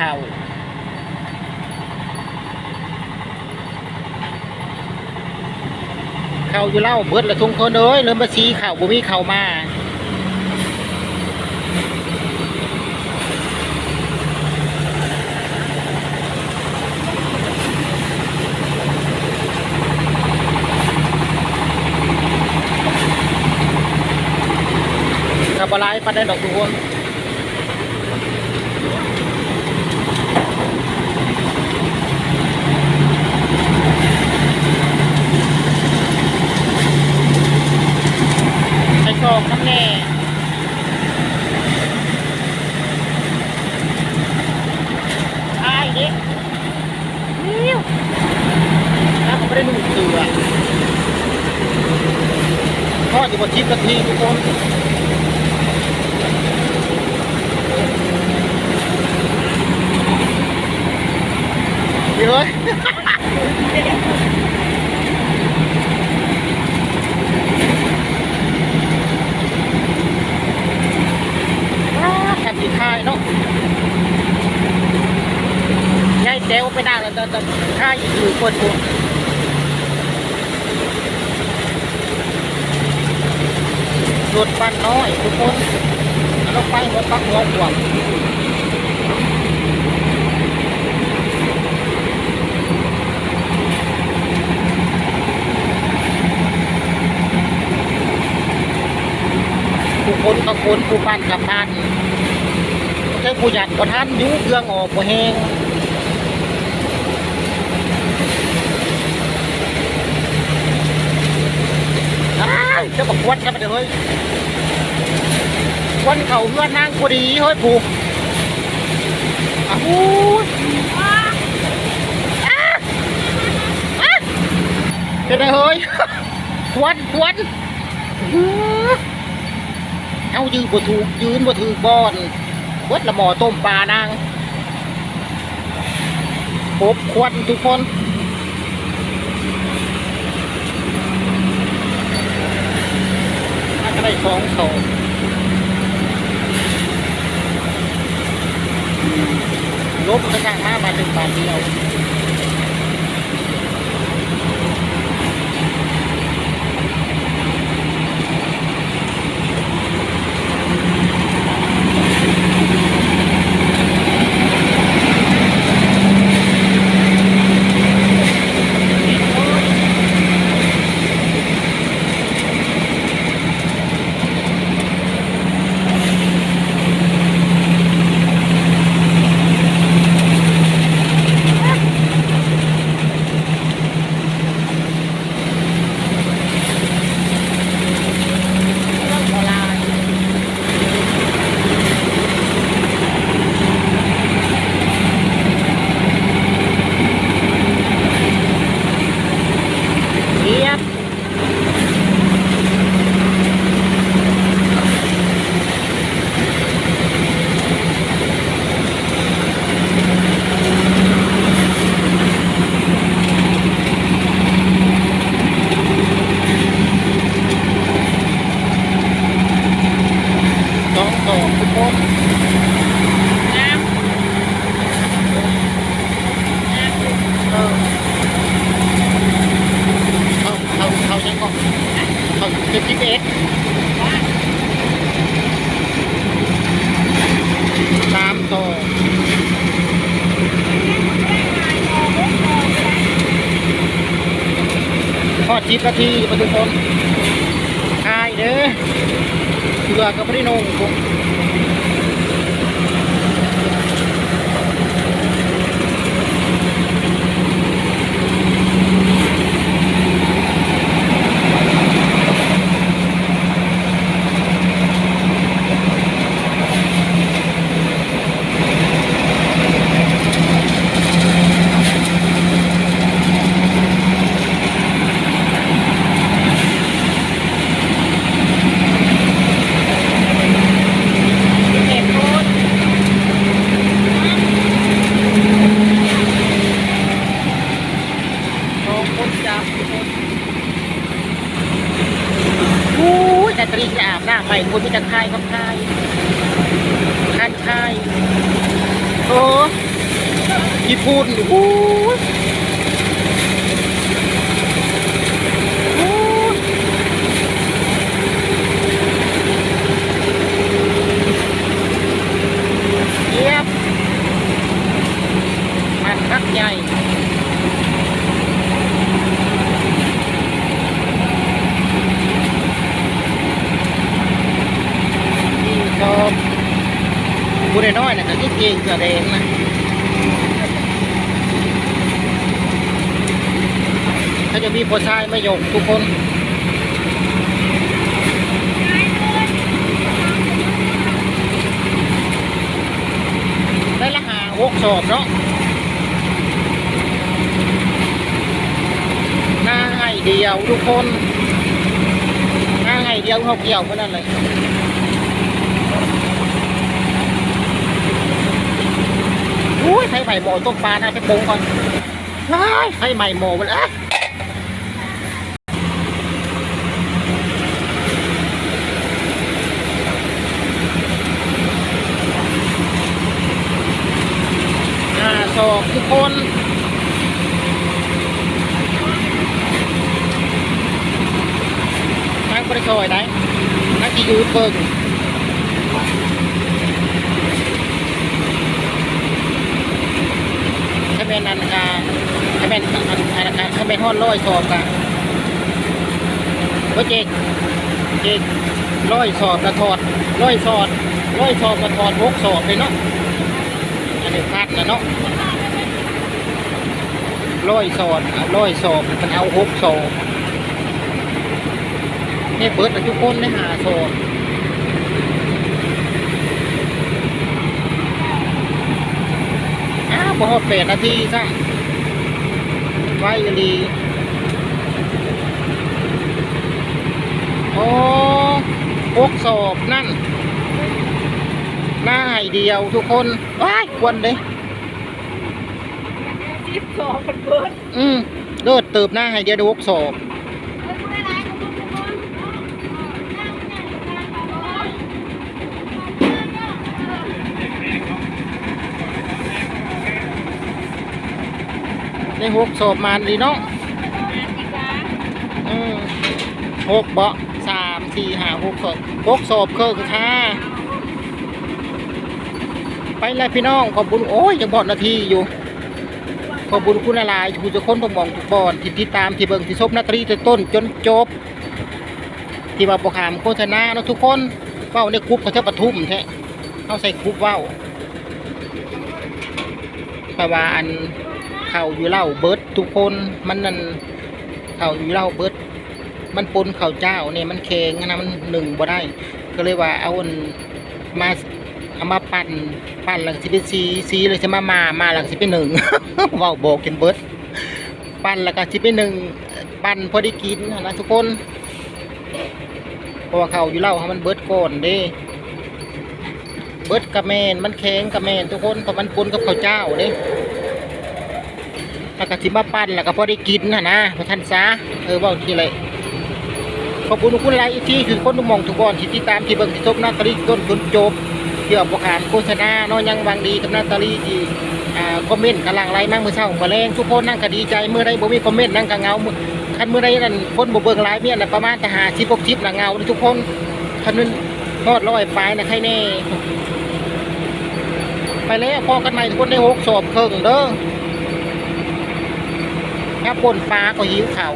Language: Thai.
ข่าวข่าอยู่เล่าเบิดละทุงคนเอ้ยเริ่มมาซีเข่าบ่มีเข่ามาขับอะไรปันได้ดอกทุกคน ใส่กรอกน้ำแน่ไอ้เด็กนิ้วน้ำก็ไม่ได้นุ่งเสือท อดอยู่บนชิปกะทิทุกคนดีเลยแทบสิทายเนาะยายแจ้วไปนั่งแล้วจะท่ายอยู่คนพวก รถปันน้อยทุกคนแล้วเราไปรถปักหัวห่วงผู้คนกับคนผู้ปั้นกับปั้นไม่ใช่ผู้หยัดกว่าท่านอยุ่เครื่องออกบ่แห้งอ้าย จะบอกวัดกันไปเลยวันเขาเพื่อนนางพอดีเฮ้ยผูกอ้าวอ้าอ้าอ้าเป็นไงเฮ้ยควันควันเอายืนบ่ถูกยืนบ่ถือบอนเวดละหมอต้มปลานางพบควันทุกคน น่าจะได้สองเขาลบกระช่างมาบาทถึงบาทเดียว โบราณเรียบสองสองทุกคนน้ำน้ำเออเขาเขาเขายังก็เขาสิบสิบเอ็ด สามสองทอดจิบกะทีมาทุกคนอายเด้อเสือก็ไม่ได้นงผม เก็บโคตรสองคนจับทุกคน อู้ยแต่ตรีจะอาบหน้าไปคนที่จะคายก็คายคายคายโอ้ญี่ปุ่นอู้โหโอ้ยเยียบมันคักใหญ่ นี่ชอบ บุได้น้อยนะก็ยิ่งเก่งแดงนะถ้าจะมีผู้ชายไม่ยกทุกคนได้ละหาหกสอบเนาะหน้าไห้เดียวทุกคนหน้าไห้เดียวเขาเกี่ยวเมื่อนั้นเลย อุ้ยไฟใหม่โมต้มปลานะไปปรุงก่อนไอ้ยไฟใหม่โมมันเอ๊ะอ่าสอบทุกคนนั่งบริสอยได้นั่งที่ยูเบิง ถ้าเป็นอันกา ถ้าเป็นถ้าเป็นห้อนร้อยสอบกะก็เจกเจกร้อยสอบกระถอดร้อยสอบร้อยสอบกระถอดหกสอบเลยเนาะอันนี้พักนะเนาะร้อยสอบร้อยสอบมันเอาหกสอบนี่เบิดทุกคนได้หาสอบอ้าวพอแปดนาทีซะ ไว้ดีโอ้พกสอบนั่น หน้าให้เดียวทุกคนว้ายควรเลยสิบสองมันเบิดอืมเลิศเติบหน้าให้เดียวดูพกสอบ หกสอบมาดีเนาะอืมหกเบาะสามสี่ห้าหกศพหกศพคือค่ะไปเลยพี่น้องขอบบุญโอ้ยยังบอดนาทีอยู่ขอบบุญคุณละลายทุกจะค้นทุกหมองทุกบอนที่ติดตามที่เบิ่งที่ซบนาตรีแต่ต้นจนจบ ที่ว่าประคามโฆษณาเนาะทุกคนเว้าในกรุ๊ปเขาจะประทุมแท้เขาใส่กรุ๊ปเว้าแปลว่าอัน เข่าอยู่เล่าเบิร์ดทุกคนมันนั่นข้าวอยู่เล้าเบิดมันปนข้าวเจ้าเนี่ยมันแข็งนะมันหนึ่งบ่ได้ ก็เลยว่าเอาอันมาเอามาปั่นปั่นหลังสิเป็นสีสีเลยจะมามมามาหลังสิเป็นหนึ่งว้าบอกกินเบิดปั่นแล้วก็สิเป็นหนึ่งปั่นพอได้กินนะทุกคนเพราะว่าข้าวอยู่เล้าให้มันเบิดก่อนเด้เบิดกระแมนมันแข็งกระแมนทุกคนเพราะมันปนกับข้าวเจ้าเด้ แล้วก็สิมาปั้นแล้วก็พอได้กินนะนะพระท่านซาเออว่าที่ไรขอบคุณทุกคนหลายอีกที่คือคนทุกมองทุกบอนที่ติดตามที่เบิ่งที่ชมนาตาลีต้นจนจบเกี่ยวกับประการโฆษณาเนาะยังวังดีกับนาตาลีที่อ่าคอมเมนต์กำลังไลน์มั่งมือเช้ามาแรงทุกคนนั่งก็ดีใจเมื่อใดบ่มีคอมเมนต์นั่งก็เงามื้อคันเมื่อใดนั่นคนบ่เบิ่งไลน์เมียน่ะประมาณแต่หาสิบหกสิบน่ะเงาทุกคนคันนั้นทอดร้อยปลายนะใครแน่ไปแล้วพอกันใหม่ทุกคนได้หกสอบครึ่งเด้อ ถ้าปนฟ้าก็หิวเข่า